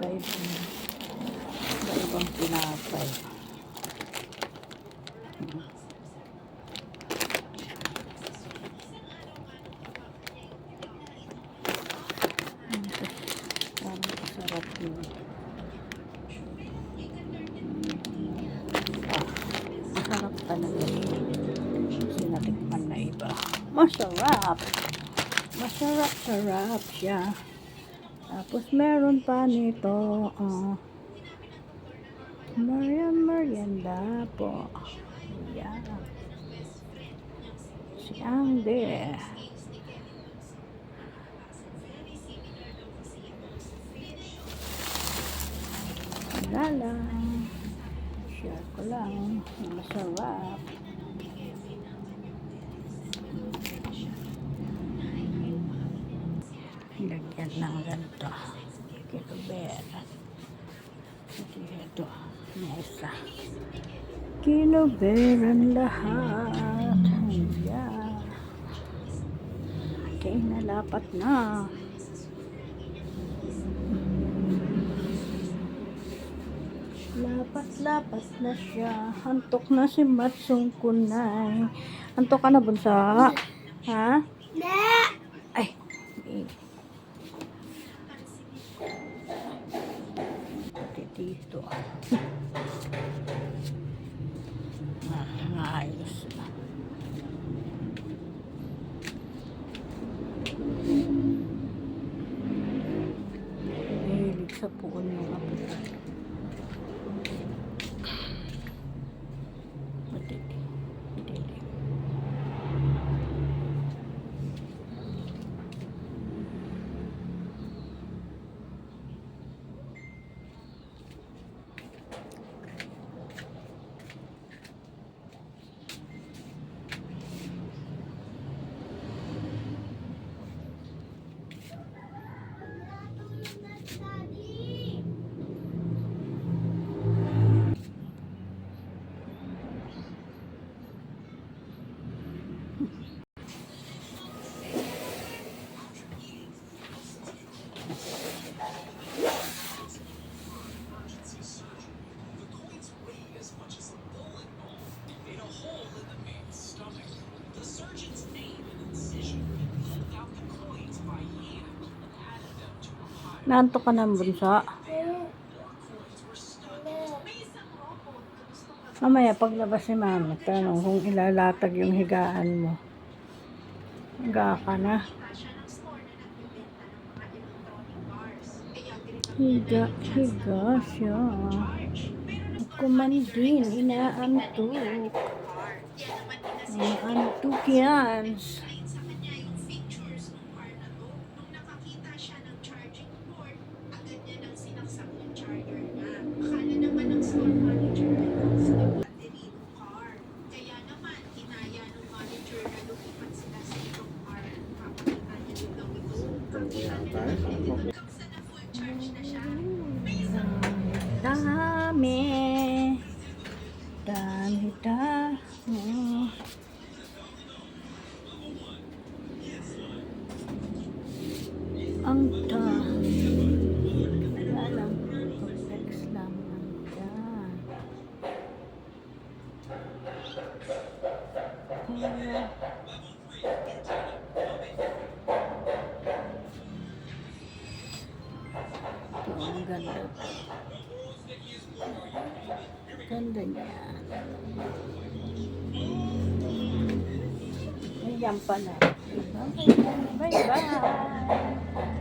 Iba-ibang, iba-ibang tinapay. Parang masarap yun. Masarap talaga. Kasi natikman na iba. Masarap! Masarap, sarap siya. Tapos meron pa nito, ah, Maria Merienda po. Yan. Si Angde. Wala lang. Share ko lang. Masarap. Lagyan ng ganito. Kinuber. Ito, ito. Mesa. Kinuberan lahat. Ayan. Okay, nalapat na. Lapat-lapat na siya. Antok na si Matsung Kunay. Antok ka na, bunsa? Ha? Ay. 보건용 아프다. Naantok ka ng bunso? Mamaya, paglabas ni mama, tanong kung ilalatag yung higaan mo. Higa ka na. Higa, higa siya. Ako man din, inaantok. Inaantok yan. Dami. Dami, dami. Ang dami. Ang ganda. Ganda niya. Ayan pala. Bye-bye.